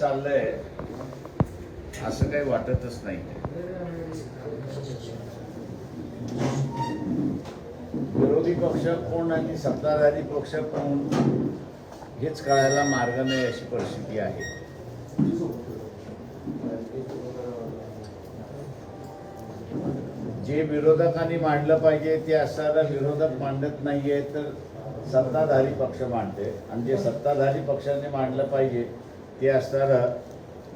चाललंय असं काही वाटतच नाही. विरोधी पक्ष कोण आणि सत्ताधारी पक्ष कोण हेच कळायला मार्ग नाही अशी परिस्थिती आहे. जे विरोधकांनी मांडलं पाहिजे ते असताना विरोधक मांडत नाहीये तर सत्ताधारी पक्ष मांडते. आणि जे सत्ताधारी पक्षाने मांडलं पाहिजे ते असताना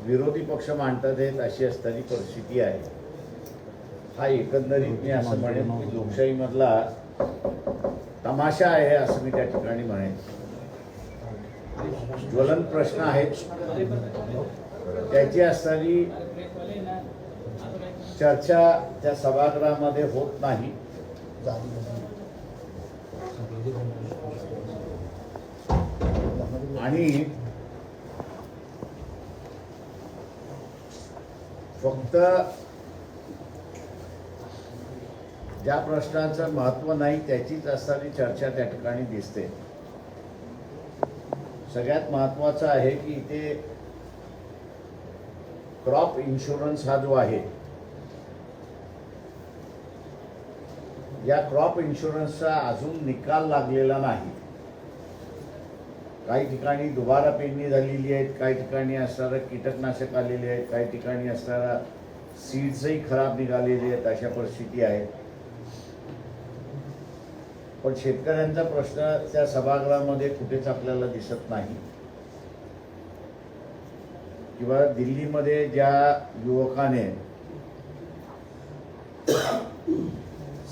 विरोधी पक्ष मांडतात आहेत अशी असणारी परिस्थिती आहे. हा एकंदरीत मी असं म्हणेन की लोकशाहीमधला तमाशा आहे असं मी त्या ठिकाणी म्हणेन. ज्वलन प्रश्न आहेत. त्याची असणारी चर्चा त्या सभागृहामध्ये होत नाही. आणि फक्त ज्या प्रश्नाचं महत्त्व नाही त्याचीच असणारी चर्चा त्या ठिकाणी दिसते. सगळ्यात महत्वाचं आहे की इथे क्रॉप इन्शुरन्स हा जो आहे या क्रॉप इन्शुरन्सचा अजून निकाल लागलेला नाही. काही ठिकाणी दुबारा पेरणी झालेली आहेत काही ठिकाणी असणारं कीटकनाशक आलेले आहेत काही ठिकाणी असणारा सीड्सही खराब निघालेले आहेत अशा परिस्थिती आहेत. पण शेतकऱ्यांचा प्रश्न त्या सभागृहामध्ये कुठेच आपल्याला दिसत नाही. किंवा दिल्लीमध्ये ज्या युवकाने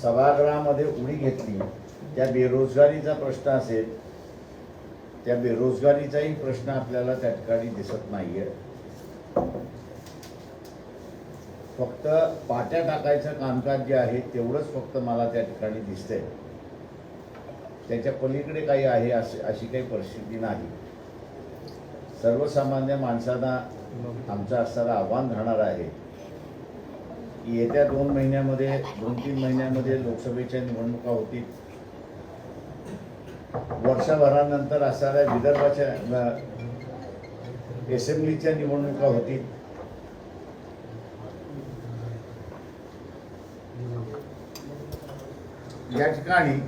सभागृहामध्ये उडी घेतली त्या बेरोजगारीचा प्रश्न असेल त्या बेरोजगारीचाही प्रश्न आपल्याला त्या ठिकाणी दिसत नाहीये. फक्त पाट्या टाकायचं कामकाज जे आहे तेवढंच फक्त मला त्या ठिकाणी दिसतंय. त्याच्या पलीकडे काही आहे अशी अशी काही परिस्थिती नाही. सर्वसामान्य माणसांना आमचं असणारं आव्हान राहणार आहे की येत्या दोन महिन्यामध्ये दोन तीन महिन्यामध्ये लोकसभेच्या निवडणुका होतील. वर्षभरानंतर असणाऱ्या विदर्भाच्या असेंब्लीच्या निवडणुका होतील. या ठिकाणी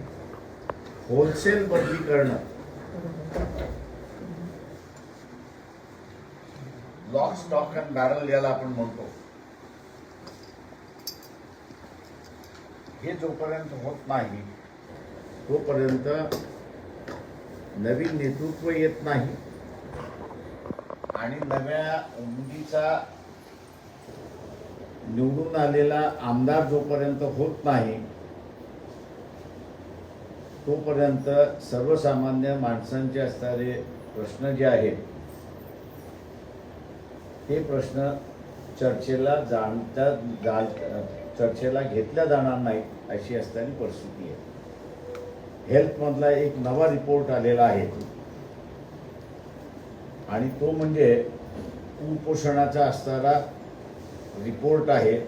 होलसेल बदली करणं लॉक स्टॉक अँड बॅरल याला आपण म्हणतो. हे जोपर्यंत होत नाही तोपर्यंत नवीन नेतृत्व येत नाही. आणि नव्या उमेदीचा निवडून आलेला आमदार जोपर्यंत होत नाही तोपर्यंत सर्वसामान्य माणसांचे असणारे प्रश्न जे आहेत ते प्रश्न चर्चेला जाणता जा चर्चेला घेतल्या जाणार नाहीत अशी असताना परिस्थिती आहे. हेल्थमधला एक नवा रिपोर्ट आलेला आहे. आणि तो म्हणजे कुपोषणाचा असणारा रिपोर्ट आहे.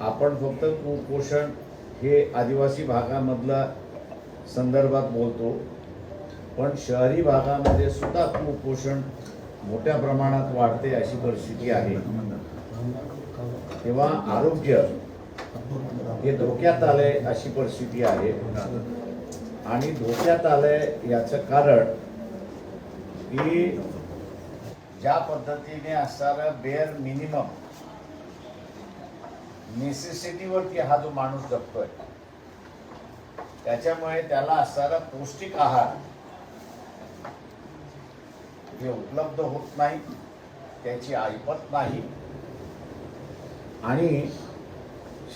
आपण फक्त कुपोषण हे आदिवासी भागामधला संदर्भात बोलतो. पण शहरी भागामध्ये सुद्धा कुपोषण मोठ्या प्रमाणात वाढते अशी परिस्थिती आहे. तेव्हा आरोग्य हे धोक्यात आलंय अशी परिस्थिती आहे. आणि धोक्यात आलंय याचं कारण की ज्या पद्धतीने असणारं बेअर मिनिमम नेसेसिटीवरती हा जो माणूस जगतोय त्याच्यामुळे त्याला असणारा पौष्टिक आहार हे उपलब्ध होत नाही त्याची ऐपत नाही. आणि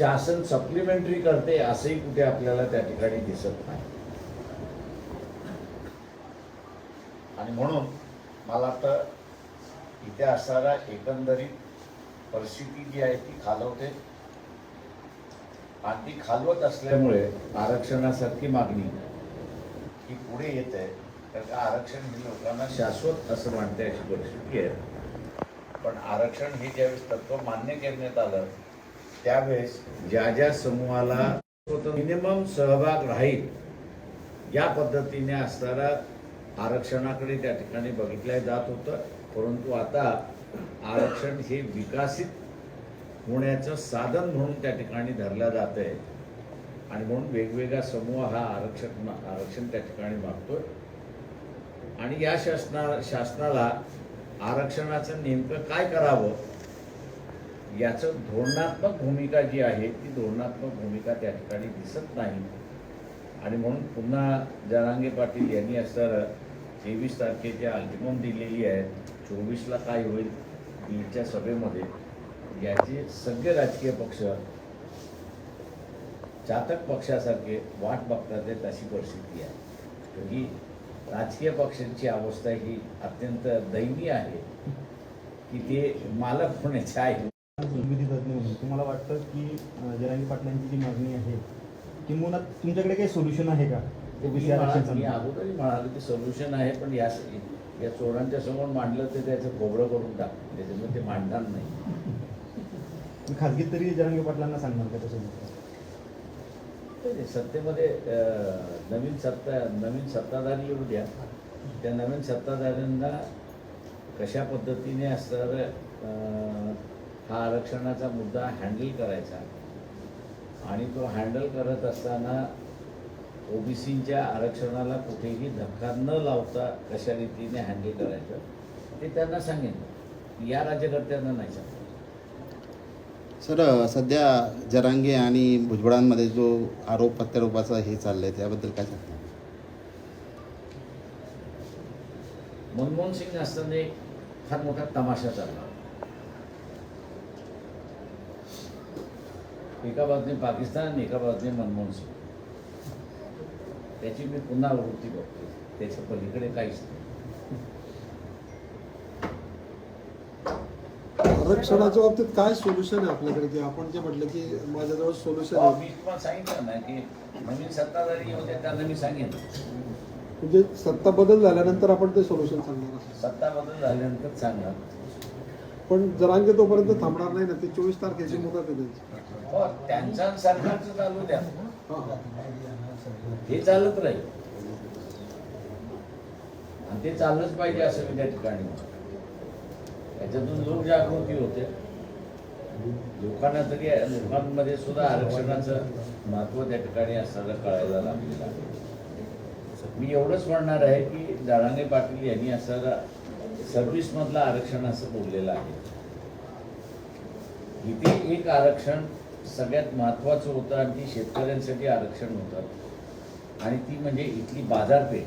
शासन सप्लिमेंटरी करते असंही कुठे आपल्याला त्या ठिकाणी दिसत नाही. आणि म्हणून मला वाटतं इथे असणारा एकंदरीत परिस्थिती जी आहे ती खालवते. आणि ती खालवत असल्यामुळे आरक्षणासारखी मागणी ही पुढे येते. तर का आरक्षण ही लोकांना शाश्वत असं मानते अशी परिस्थिती आहे. पण आरक्षण हे ज्यावेळेस तत्व मान्य करण्यात आलं त्यावेळेस ज्या ज्या समूहाला मिनिमम सहभाग राहील या पद्धतीने असणारा आरक्षणाकडे त्या ठिकाणी बघितलं जात होतं. परंतु आता आरक्षण हे विकसित होण्याचं साधन म्हणून त्या ठिकाणी धरलं जात आहे आणि म्हणून वेगवेगळा समूह हा आरक्षण आरक्षण त्या ठिकाणी मागतोय. आणि या शासना शासनाला आरक्षणाचं नेमकं काय करावं याचं धोरणात्मक भूमिका जी आहे ती धोरणात्मक भूमिका त्या ठिकाणी दिसत नाही. आणि म्हणून पुन्हा जरांगे पाटील यांनी असं तेवीस तारखेच्या अल्टिमम दिलेली आहे. चोवीसला काय होईल बीडच्या सभेमध्ये याचे सगळे राजकीय पक्ष चातक पक्षासारखे वाट बघतात आहे तशी परिस्थिती आहे. ही राजकीय पक्षांची अवस्था ही अत्यंत दयनीय आहे की ते मालक होण्याच्या आहे. विधी तज्ज्ञ म्हणून. तुम्हाला वाटतं की जरांगी पाटलांची जी मागणी आहे किंवा तुमच्याकडे काही सोल्युशन आहे का? ओबीसी आरक्षण? अगोदरही म्हणालो की सोल्युशन आहे पण या या चोरांच्या समोर मांडलं तर त्याचं खोबरं करून टाक. त्याच्यामुळे ते मांडणार नाही. खाजगीत तरी जरांगी पाटलांना सांगणार का तसं ते सत्तेमध्ये नवीन सत्ता नवीन सत्ताधारी येऊ द्या. त्या नवीन सत्ताधाऱ्यांना कशा पद्धतीने असणार हा आरक्षणाचा मुद्दा हँडल करायचा आणि तो हँडल करत असताना ओबीसीच्या आरक्षणाला कुठेही धक्का न लावता कशा रीतीने हँडल करायचं ते त्यांना सांगेन या राज्यकर्त्यांना नाही सांगेन सर सध्या जरांगे आणि भुजबळांमध्ये जो आरोप प्रत्यारोपाचा हे चाललंय त्याबद्दल काय सांगता? मनमोहन सिंग असताना एक फार मोठा तमाशा चालला एका बाजूने पाकिस्तान आणि एका बाजूने मनमोहन सिंग. त्याची मी पुन्हा वृत्ती बघतो त्याच्या पलीकडे काहीच नाही. आरक्षणाच्या बाबतीत काय सोल्युशन आहे आपल्याकडे? की आपण जे म्हटलं की माझ्याजवळ सोल्युशन आहे. मी तुम्हाला सांगितलं ना की नवीन सत्ताधारी होते त्यांना मी सांगेन म्हणजे सत्ता बदल झाल्यानंतर आपण ते सोल्युशन सांगणार आहोत. सत्ता बदल झाल्यानंतर सांगा पण जरांगे तोपर्यंत थांबणार नाही ना ते चोवीस तारखेची मुदत आहे त्यांची. हो त्यांचं आणि सरकारचं चालू द्या. हा, चालत राहील. आणि ते चाललंच पाहिजे असं मी त्या ठिकाणी म्हणतो. याच्यातून लोकजागृती होते. लोकांना तरी लोकांमध्ये सुद्धा आरक्षणाचं महत्त्व त्या ठिकाणी असताना कळायला लागलेलं आहे. मी एवढंच म्हणणार आहे की जारांगे पाटील यांनी असं सर्व्हिसमधलं आरक्षण असं बोललेलं आहे. इथे एक आरक्षण सगळ्यात महत्त्वाचं होतं आणि ती शेतकऱ्यांसाठी आरक्षण होतं. आणि ती म्हणजे इथली बाजारपेठ.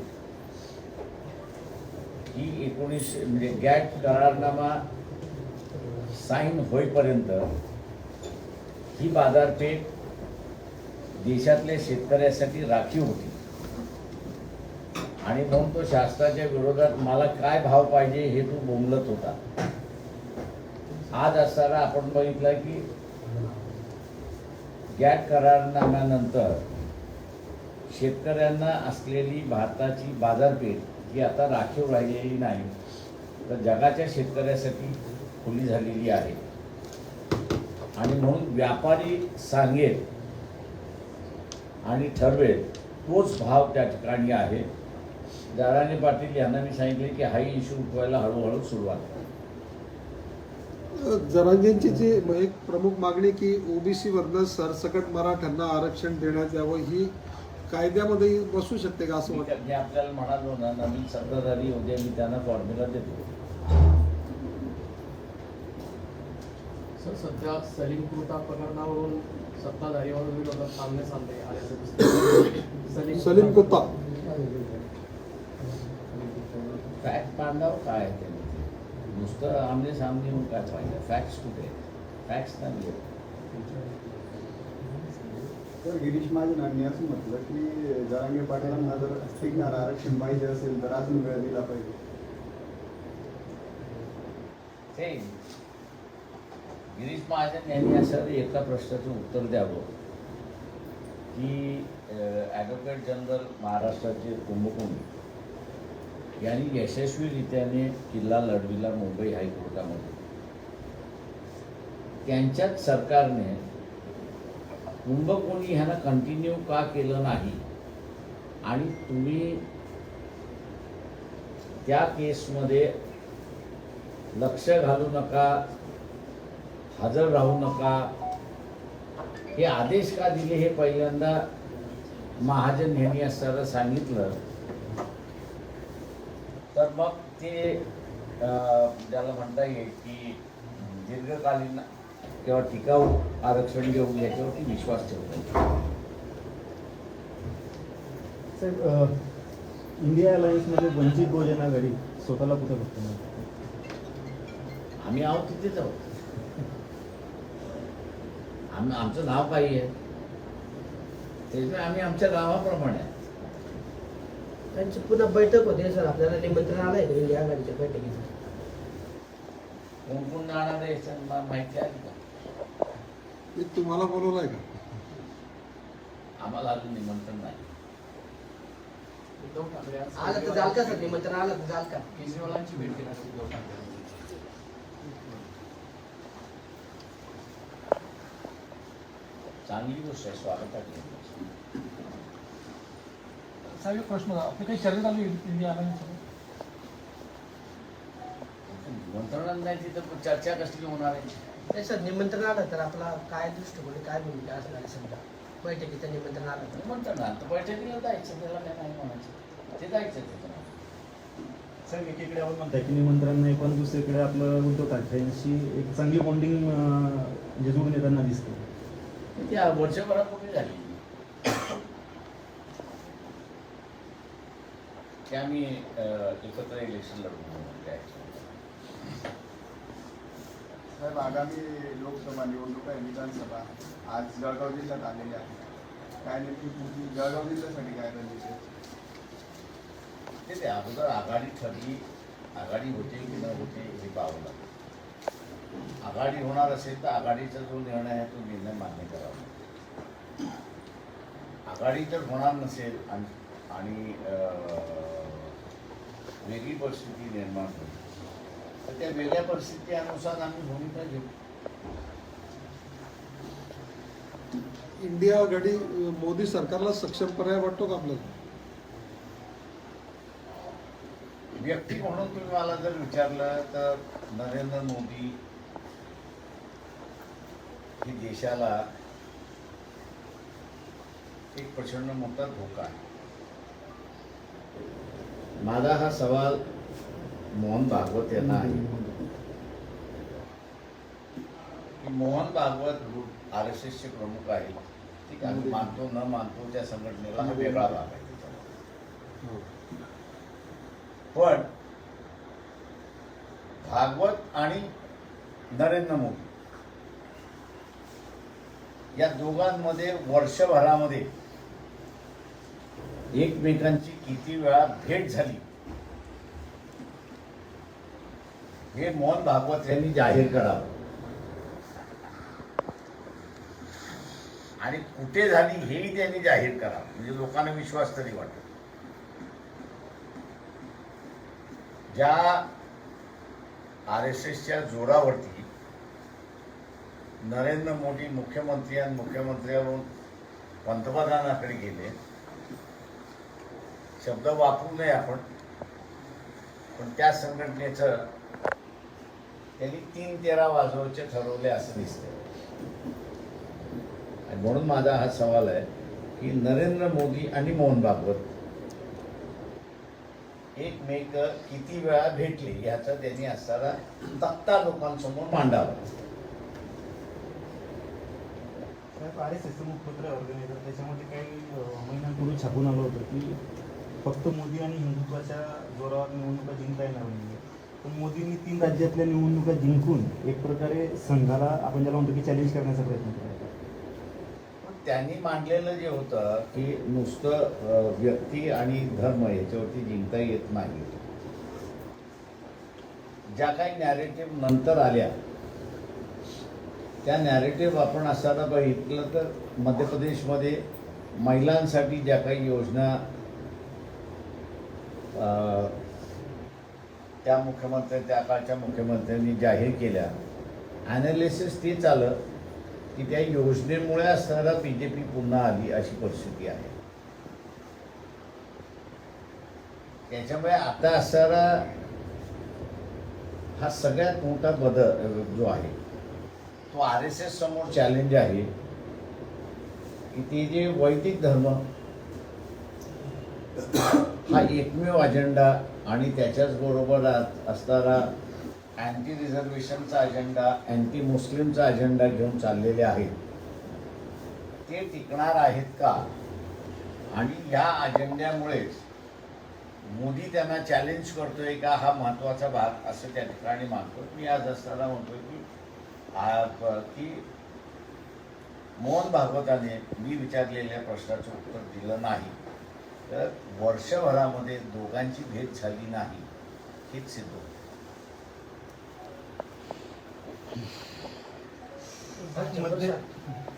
ही एकोणीस म्हणजे गॅट करारनामा साईन होईपर्यंत ही बाजारपेठ देशातल्या शेतकऱ्यासाठी राखीव होती. आणि म्हणून तो शासनाच्या विरोधात मला काय भाव पाहिजे हे तो बोंबलत होता. आज असताना आपण बघितलं की गॅट करारनाम्यानंतर शेतकऱ्यांना असलेली भारताची बाजारपेठ ही आता राखीव राहिलेली नाही तर जगाच्या शेतकऱ्यासाठी खुली झालेली आहे. आणि म्हणून व्यापारी सांगेल आणि ठरवेल तोच भाव त्या ठिकाणी आहे. जाराने पाटील यांना मी सांगितले की हाही इश्यू उठवायला हळूहळू सुरुवात. जरांगेंची जी एक प्रमुख मागणी की ओबीसी वरनं सरसकट मराठ्यांना आरक्षण देण्यात यावं ही कायद्यामध्ये बसू शकते का असं मी वाटतं त्या- मी आपल्याला म्हणालो ना नवीन सत्ताधारी उद्या मी त्यांना फॉर्म्युला देतो सर सध्या सलीम कृता प्रकरणावरून सत्ताधारीवर विरोधात सामने चालले. सलीम कुत्ता फॅक्ट मांडावं काय ते नुसतं आमने सामने येऊन काय पाहिजे फॅक्ट्स कुठे फॅक्ट्स आहेत. तर गिरीश महाजनांनी असं म्हटलं की जरांगे पाटलांना जर टिकणार आरक्षण पाहिजे असेल तर अजून वेळ दिला पाहिजे. ते गिरीश महाजन यांनी असं एका प्रश्नाचं उत्तर द्यावं की ॲडव्होकेट जनरल महाराष्ट्राचे कुंभकोणी यांनी यशस्वीरित्याने किल्ला लढविला मुंबई हायकोर्टामध्ये. त्यांच्याच सरकारने कुंभकोणी ह्यांना कंटिन्यू का केलं नाही? आणि तुम्ही त्या केसमध्ये लक्ष घालू नका हजर राहू नका. हे आदेश का दिले? हे पहिल्यांदा महाजन यांनी असताना सांगितलं तर मग ते ज्याला म्हणता येईल की दीर्घकालीन किंवा टिकाऊ आरक्षण घेऊ याच्यावरती विश्वास ठेवतो. साहेब अ, इंडिया अलायन्समध्ये वंचित बहुजन आघाडी स्वतःला कुठं बघतो? आम्ही आहोत तिथेच आहोत. आमचं नाव काही आहे. त्याच्यामुळे आम्ही आमच्या गावाप्रमाणे. त्यांची पुन्हा बैठक होते सर. आपल्याला निमंत्रण आलंय का? इंडिया आघाडीच्या बैठकीचं? कोण आहे मला माहिती आहे का? मी तुम्हाला बोलवलंय का? आम्हाला अजून निमंत्रण नाही. उद्धव ठाकरे आज आलं तर जाल का सर? निमंत्रण आलं तर जाल का? केजरीवालांची भेट घेणार आहेत उद्धव ठाकरे. चांगली गोष्ट आहे. स्वागताची साहेब एक प्रश्न आपली काही चर्चा चालू आहे इंडिया अलायन्ससोबत निमंत्रण नाही तिथं चर्चा कसली होणार आहे? नाही सर निमंत्रण आलं तर आपला काय दृष्टिकोन आहे, काय भूमिका असणार आहे समजा? बैठकीचं निमंत्रण आलं तर. निमंत्रण आलं तर बैठकीला जायचं त्याला काय नाही म्हणायचं. ते जायचं तिथं. साहेब एकीकडे आपण म्हणताय की निमंत्रण नाही पण दुसरीकडे आपलं उद्धव ठाकरेंशी एक चांगली बॉन्डिंग म्हणजे जुळून येताना दिसते ती वर्षभरापूर्वी झाली. की आम्ही एकत्र इलेक्शन लढवून actually. साहेब आगामी लोकसभा निवडणूक आहे विधानसभा आज जळगाव जिल्ह्यात आलेली आहे काय नेमकी तुमची जळगाव जिल्ह्यासाठी काय आहे? ते ते अगोदर आघाडी ठरली आघाडी होते की न होते हे पाहावं लागतं आघाडी होणार असेल तर आघाडीचा जो निर्णय आहे तो निर्णय मान्य करावा. आघाडी जर होणार नसेल आणि वेगळी परिस्थिती निर्माण होईल तर त्या वेगळ्या परिस्थितीनुसार आम्ही भूमिका घेऊ. इंडिया आघाडी अं, मोदी सरकारला सक्षम पर्याय वाटतो का आपल्याला? व्यक्ती म्हणून तुम्ही मला जर विचारलं तर नरेंद्र मोदी ही देशाला एक प्रचंड मोठा धोका आहे. माझा हा सवाल मोहन भागवत यांना आहे. मोहन भागवत आर एस एसचे प्रमुख आहे. ठीक आहे मानतो न मानतो त्या संघटनेला हा वेगळा भाग आहे. पण भागवत आणि नरेंद्र मोदी या दोघांमध्ये वर्षभरामध्ये एकमेकांची किती वेळा भेट झाली. हे मोहन भागवत यांनी जाहीर करावं. आणि कुठे झाली हेही त्यांनी जाहीर करावं. म्हणजे लोकांना विश्वास तरी वाटेल ज्या आर एस एसच्या जोरावरती नरेंद्र मोदी मुख्यमंत्री आणि मुख्यमंत्र्यावरून पंतप्रधानाकडे गेले शब्द वापरू नये आपण. पण त्या संघटनेचं त्यांनी तीन तेरा वाजवायचे ठरवले असं दिसतंय. आणि म्हणून माझा हा सवाल आहे की नरेंद्र मोदी आणि मोहन भागवत एकमेक किती वेळा भेटले याचा त्यांनी असणारा तक्ता लोकांसमोर मांडावा. साहेब आर एस एसचं मुखपत्र ऑर्गनायझर त्याच्यामध्ये काही अ, महिन्यांपूर्वी छापून आलं होतं की फक्त मोदी आणि हिंदुत्वाच्या जोरावर निवडणुका जिंकता येणार नाही पण मोदींनी तीन राज्यातल्या निवडणुका जिंकून एक प्रकारे संघाला आपण ज्याला म्हणतो की चॅलेंज करण्याचा प्रयत्न केला. पण त्यांनी मांडलेलं जे होतं की नुसतं व्यक्ती आणि धर्म याच्यावरती जिंकता येत नाही. ज्या काही नॅरेटिव्ह नंतर आल्या त्या नॅरेटिव्ह आपण असताना बघितलं तर मध्य प्रदेशमध्ये महिलांसाठी ज्या काही योजना त्या मुख्यमंत्री त्या काळच्या मुख्यमंत्र्यांनी जाहीर केल्या. ॲनालिसिस तेच आलं की त्या योजनेमुळे असणारा बी जे पी पुन्हा आली अशी परिस्थिती आहे. त्याच्यामुळे आता असणारा हा सगळ्यात मोठा बदल जो आहे तो आर एस एस समोर चॅलेंज आहे की ते जे वैदिक धर्म हा एकमेव अजेंडा आणि त्याच्याच बरोबर आ- असणारा अँटी रिझर्वेशनचा अजेंडा अँटी मुस्लिमचा अजेंडा घेऊन चाललेले आहेत. ते टिकणार आहेत का? आणि या अजेंड्यामुळेच मोदी त्यांना चॅलेंज करतोय का? हा महत्त्वाचा भाग असं त्या ठिकाणी मानतो. मी आज असताना म्हणतोय की की मोहन भागवताने मी विचारलेल्या प्रश्नाचं उत्तर दिलं नाही. तर वर्षभरामध्ये दोघांची भेट झाली नाही हेच सिद्ध होतं.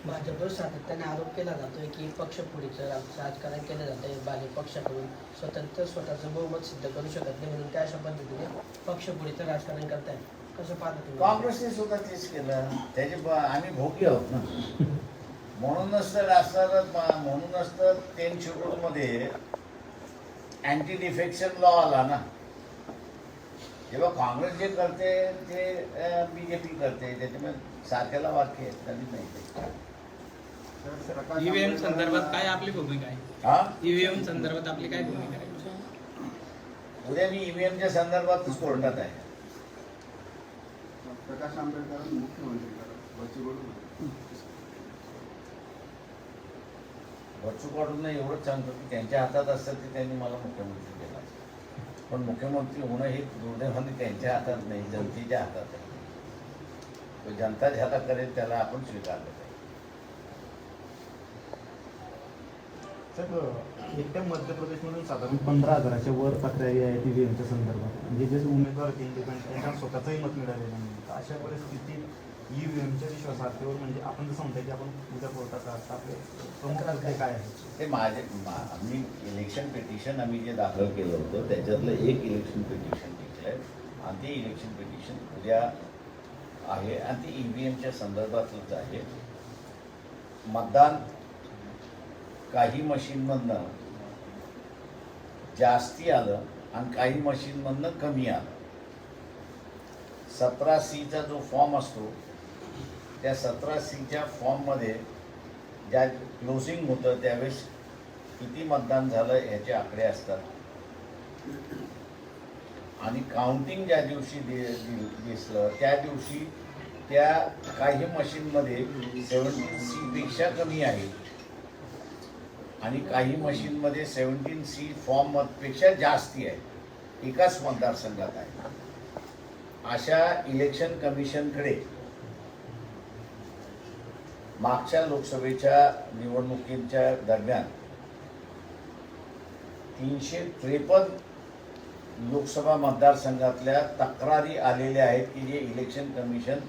भाजपवर सातत्याने आरोप केला जातोय की पक्षफोडीचं रा- राजकारण केलं जातंय. बाले पक्षाकडून स्वतंत्र स्वतःचं बहुमत सिद्ध करू शकत नाही म्हणून त्या अशा पद्धतीने पक्षफोडीचं राजकारण करताय. कसं पाहता काँग्रेसने सुद्धा तेच केलं. त्याचे आम्ही भोगी आहोत ना. म्हणूनच तर असं म्हणूनच तर टेन शेड्यूलमध्ये अँटी डिफेक्शन लॉ आला ना. जेव्हा काँग्रेस जे करते ते बी जे पी करते त्याच्यामुळे सारख्याला वाक्य आहेत नवीन नाही ईव्हीएम आंबेडकर- संदर्भात काय आपली भूमिका आहे? हा? ईव्हीएम संदर्भात आपली काय भूमिका आहे? उद्या मी ईव्हीएमच्या संदर्भातच कोर्टात आहे. प्रकाश आंबेडकर मुख्यमंत्री करा बच्चू कडू बच्चू कडूंना एवढंच सांगतो की त्यांच्या हातात असतं ते त्यांनी मला मुख्यमंत्री केला पण मुख्यमंत्री होणं हे दुर्दैवाने त्यांच्या हातात नाही जनतेच्या हातात आहे तो जनता ज्याला करेल त्याला आपण स्वीकारलं पाहिजे. एकट्या मध्य प्रदेशमधून साधारण पंधरा हजाराच्या वर तक्रारी आहेत ईव्हीएमच्या संदर्भात. म्हणजे जे उमेदवार इंडिपेंडंट त्यांना स्वतःचंही मत मिळालेलं नाही. अशा परिस्थितीत ईव्हीएमच्या विश्वासार्हतेवर म्हणजे आपण जसं म्हणताय की आपण उद्या कोर्टात आहात, आपले प्रमुख मुद्दे काय आहेत? ते माझे आम्ही इलेक्शन पिटिशन आम्ही जे दाखल केलं होतं त्याच्यातलं एक इलेक्शन पिटिशन टिकलं आहे. आणि ते इलेक्शन पिटिशन उद्या आहे आणि ते ई व्ही एमच्या संदर्भातलंच आहे. मतदान काही मशीनमधनं जास्ती आलं आणि काही मशीनमधनं कमी आलं. सतरा सीचा जो फॉर्म असतो त्या सतरा सीच्या फॉर्ममध्ये ज्या क्लोजिंग होतं त्यावेळेस किती मतदान झालं याचे आकडे असतात. आणि काउंटिंग ज्या दिवशी दि दिसलं त्या दिवशी त्या काही मशीनमध्ये सेवन्टीन सीपेक्षा कमी आहे. आणि काही मशीनमध्ये सेवन्टीन सी फॉर्मपेक्षा जास्ती आहे. एकाच मतदारसंघात आहे. अशा इलेक्शन कमिशनकडे मागच्या लोकसभेच्या निवडणुकींच्या दरम्यान तीनशे त्रेपन्न लोकसभा मतदारसंघातल्या तक्रारी आलेल्या आहेत की जे इलेक्शन कमिशन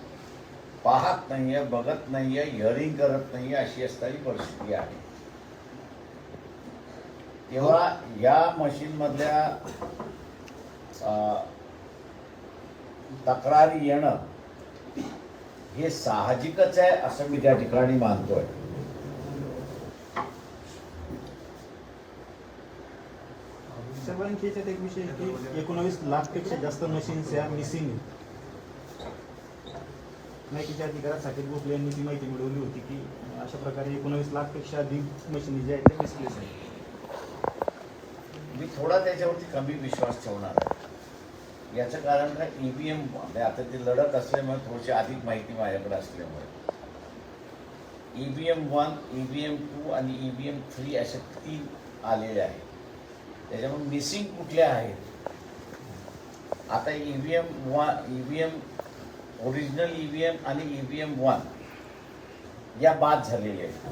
पाहत नाही आहे बघत नाही आहे हिअरिंग करत नाही आहे अशी असणारी परिस्थिती आहे. तेव्हा या मशीनमधल्या तक्रारी येणं हे साहजिकच आहे असं मी त्या ठिकाणी मानतोय. सर्वांची याच्यात एक विषय की एकोणावीस लाखपेक्षा जास्त मशीन्स या मिसिंग माहितीच्या अधिकारासाठी भोसले यांनी ती माहिती मिळवली होती की अशा प्रकारे एकोणावीस लाखपेक्षा अधिक मशीनी ज्या आहेत त्या मिसप्लेस आहेत. मी थोडा त्याच्यावरती कमी विश्वास ठेवणार आहे. याचं कारण काय? ई व्ही एम आता ते लढत असल्यामुळे थोडीशी अधिक माहिती माझ्याकडे असल्यामुळे. E V M one E V M two आणि ई व्ही एम थ्री असे तीन आलेले आहेत. त्याच्यामुळे मिसिंग कुठल्या आहेत? आता E V M one E V M original E V M आणि ई व्ही एम वन या बाद झालेल्या आहेत.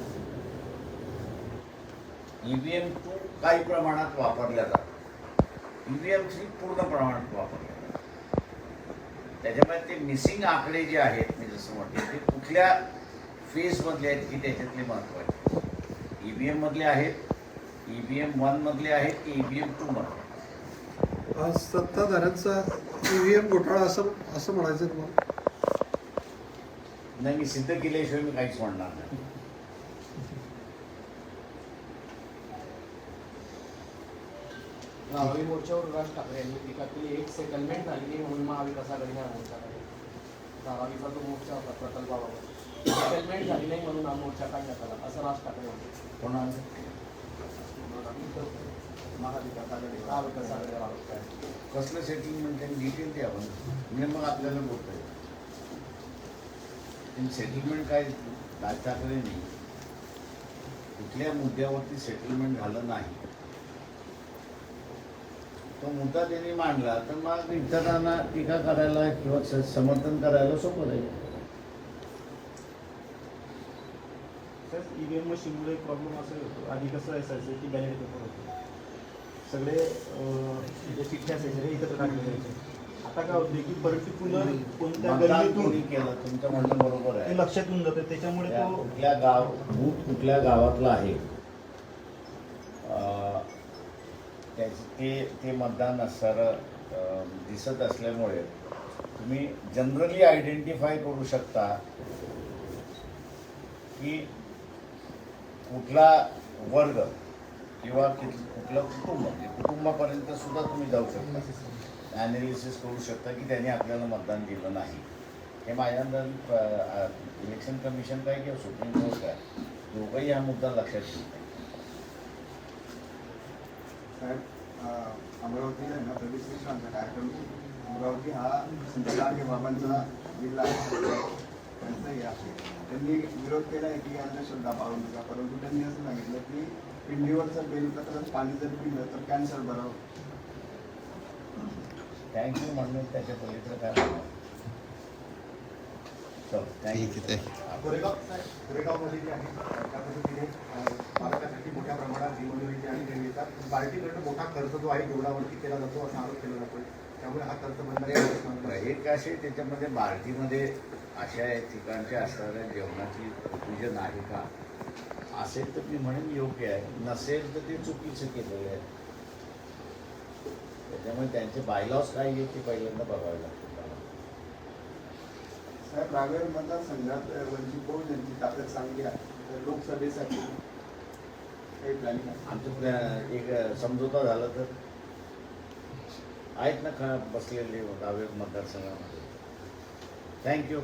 ई व्ही एम टू काही प्रमाणात वापरल्या जातात. ई व्ही एम थ्री पूर्ण प्रमाणात जातात त्याच्यामुळे ते मिसिंग आकडे जे आहेत मी जसं म्हटले ते कुठल्या फेजमधले आहेत की त्याच्यातले महत्त्वाचे ई व्ही एममधले आहेत ई व्ही एम वनमधले आहेत की ई व्ही एम टूमधले आज सत्ताधाऱ्यांचा ईव्हीएम घोटाळा असं असं म्हणायचं तुम्हाला? नाही मी सिद्ध केल्याशिवाय मी काहीच म्हणणार नाही. राहुरी मोर्चावर राज ठाकरे यांनी टीका केली एक सेटलमेंट झाली नाही म्हणून महाविकास आघाडी हा मोर्चा काढला धारावीचा जो मोर्चा होता प्रकल्पाबाबत सेटलमेंट झाली नाही म्हणून हा मोर्चा काढण्यात आला असं राज ठाकरे म्हणते कोणाला महाविकास आघाडी महाविकास केला. कसलं सेटलमेंट त्यांनी डिटेल द्या पण म्हणजे मग आपल्याला बोलता येईल सेटलमेंट काय? राज ठाकरे नाही. कुठल्या मुद्द्यावरती सेटलमेंट झालं नाही. तो मुद्दा त्यांनी मांडला तर मग इतरांना टीका करायला किंवा समर्थन करायला सोपं जाईल. ईव्हीएम मशीनमुळे प्रॉब्लेम असं होतो. आधी कसं असायचं की बॅलेट पेपर होते. सगळे जे चिठ्ठ्या असायचे ते एकत्र टाकले जायचे. आता काय होते की पर्टिक्युलर कोणत्या मतदान कोणी गल्लीतून केलं तुमचं म्हणणं बरोबर ते आहे लक्षात येऊन जातं. त्याच्यामुळे त्या तो कुठल्या गाव बूथ कुठल्या गावातला आहे. ते ते मतदान असणारं दिसत असल्यामुळे तुम्ही जनरली आयडेंटिफाय करू शकता की कुठला वर्ग किंवा कुठलं कुटुंब म्हणजे कुटुंबापर्यंत सुद्धा तुम्ही जाऊ शकता. ॲनालिसिस करू शकता की त्यांनी आपल्याला मतदान दिलं नाही. हे माझ्या इलेक्शन कमिशन काय किंवा सुप्रीम कोर्ट काय दोघंही हा मुद्दा लक्षात घेत नाही. साहेब अमरावती अमरावतीला आहे ना प्रदेश मिश्रांचा कार्यक्रम. अमरावती हा संत बाबांचा जिल्हा आहे. त्यांचं हे आहे. त्यांनी विरोध केला आहे की अंधश्रद्धा पाळू नका परंतु त्यांनी असं सांगितलं की पिंडीवरचं बेलपत्र पाणी जर पिलं तर कॅन्सर बरं. थँक्यू म्हणून त्याच्या पलीकडे काय म्हणणार? चल ठीक आहे थँक्यू ते कोरेगाव कोरेगावमध्ये जे आहे त्या पद्धतीने अं, बालकासाठी मोठ्या प्रमाणात आहे बार्टीकडनं मोठा खर्च जो आहे जेवणावरती केला जातो असा आरोप केला जातो त्यामुळे हा खर्च बंद एक असे त्याच्यामध्ये बार्टीमध्ये अशा ठिकाणच्या असणाऱ्या जेवणाची प्रोव्हिजन आहे का असेल तर मी म्हणेन योग्य आहे. नसेल तर ते चुकीचं केलेलं आहे. त्याच्यामुळे त्यांचे बायलॉस काय आहे ते पहिल्यांदा बघावे लागतील. मला. साहेब रावेर मतदारसंघात वंचित बहुजन यांची ताकद चांगली आहे. तर लोकसभेसाठी काही प्लॅनिंग आमचं एक समझोता झाला तर? आहेत ना ख बसलेले रावेर मतदारसंघामध्ये? थँक्यू